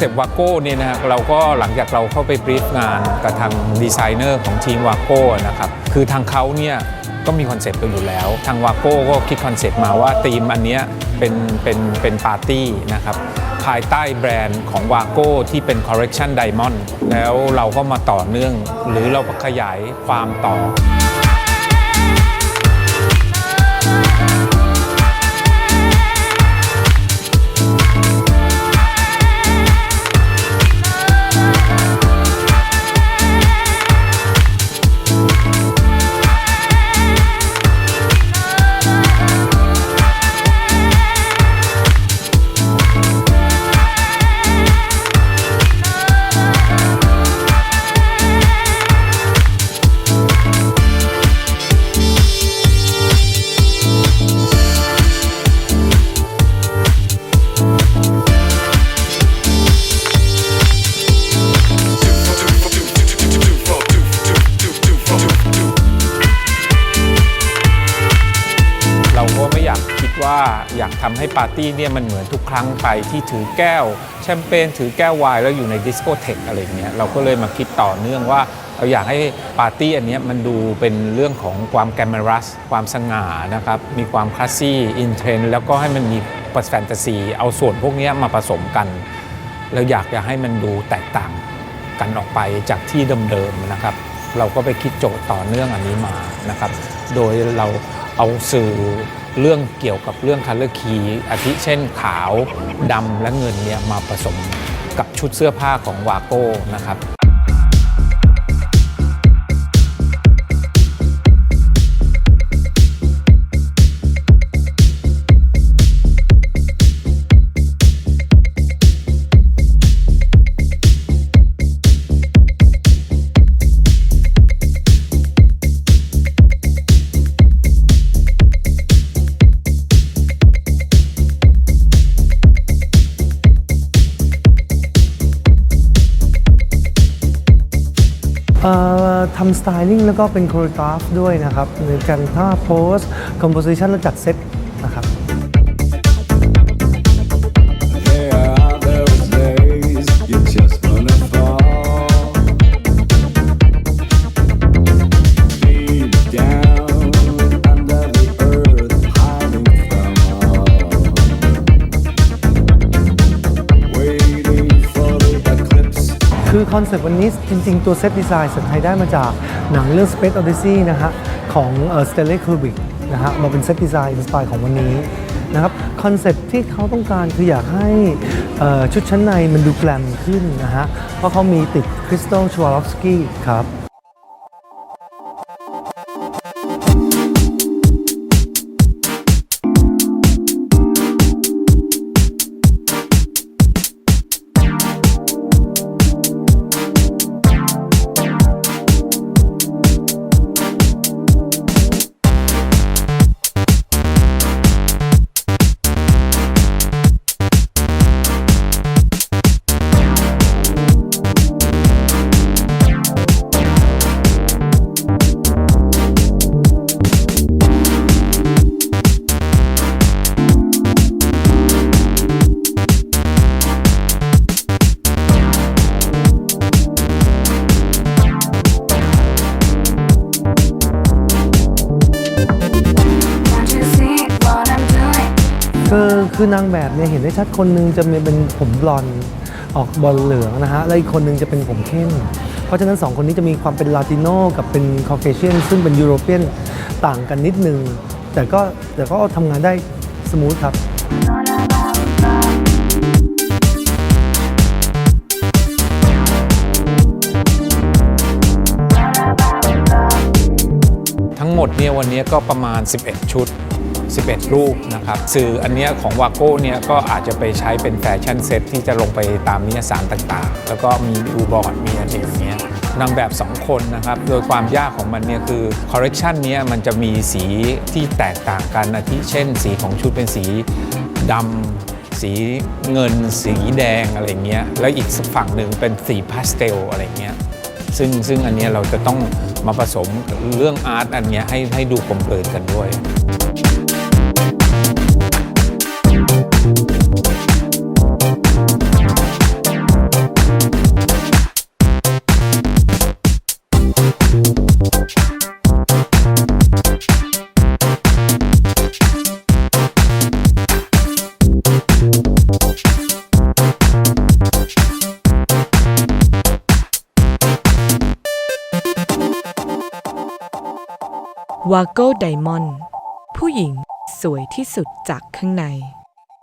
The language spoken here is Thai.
เซปต์วาโก้เนี่ยนะครับเราก็หลังจากเราเข้าไปบรีฟงานกับทางดีไซเนอร์ของทีมวาโก้นะครับคือทางเขาเนี่ยก็มีคอนเซปต์กันอยู่แล้ว ทางวาโก้ก็คิดคอนเซปต์มาว่าธีมอันเนี้ยเป็นเป็นเป็นปาร์ตี้นะครับภายใต้แบรนด์ของวาโก้ที่เป็น Correction Diamond แล้วเราก็มาต่อเนื่อง หรือเราขยายความต่อ ว่าอยากทำให้ปาร์ตี้เนี่ยมันเหมือนทุกครั้งไปที่ถือแก้ว แชมเปญถือแก้วไวน์แล้วอยู่ในดิสโกเทคอะไรเงี้ยเราก็เลยมาคิดต่อเนื่องว่าเราอยากให้ปาร์ตี้อันเนี้ยมันดูเป็นเรื่องของความแกมมรัส ความสง่านะครับ มีความคลาสซี่อินเทรนแล้วก็ให้มันมีแฟนตาซี เอาส่วนพวกนี้มาผสมกัน เราอยากจะให้มันดูแตกต่างกันออกไปจากที่เดิมๆนะครับ เราก็ไปคิดโจทย์ต่อเนื่องอันนี้มานะครับ โดยเราเอาสื่อ เรื่องเกี่ยวกับเรื่องคัลเลอร์คีอาทิเช่นขาวดำและเงินเนี่ยมาผสมกับชุดเสื้อผ้าของวาโก้นะครับ ทำสไตลิ่งแล้วก็เป็นโคโรกราฟด้วยนะครับในการท่าโพสคอมโพสิชันและจัดเซตนะครับ คอนเซปต์วันนี้จริง ๆ ตัวเซตดีไซน์สันไทยได้มาจากหนังเรื่อง Space Odyssey นะฮะของเอ่อ Stanley Kubrick นะฮะมาเป็นเซตดีไซน์อินสปายของวันนี้นะครับคอนเซปต์ที่เขาต้องการคืออยากให้ชุดชั้นในมันดูแกลมขึ้นนะฮะเพราะเขามีติดคริสตัลชวาลอฟสกี้ครับ คือนางแบบเนี่ยเห็นได้ชัดคนหนึงจะมีเป็นผมบลอนออกบอลเหลืองนะฮะ แล้วอีกคนหนึงจะเป็นผมเข้ม เพราะฉะนั้นสองคนนี้จะมีความเป็นลาติโนกับเป็นคอเคเชียนซึ่งเป็นยุโรเปียนต่างกันนิดนึง แต่ก็แต่ก็ทำงานได้สมูทครับทั้งหมดเนี่ยวันนี้ก็ประมาณ 11 ชุด 11 รูปนะครับสื่ออันเนี้ยของวาโก้เนี่ยก็อาจจะไปใช้เป็นแฟชั่นเซ็ตที่จะลงไปตามนิยสารต่างๆ แล้วก็มีดูบอร์ดมีอะไรอย่างเงี้ยนางแบบ 2 คนนะครับ โดยความยากของมันเนี่ยคือคอร์เรคชันนี้มันจะมีสีที่แตกต่างกันอาทิเช่น สีของชุดเป็นสีดำสีเงิน สีแดงอะไรเงี้ย แล้วอีกฝั่งหนึ่งเป็นสีพาสเทลอะไรเงี้ยซึ่งซึ่งอันเนี้ยเราจะต้องมาผสมเรื่องอาร์ตอันเนี้ยให้ให้ดูกลมกลืนกันด้วย วาโก้ไดมอนด์ผู้หญิงสวยที่สุดจากข้างใน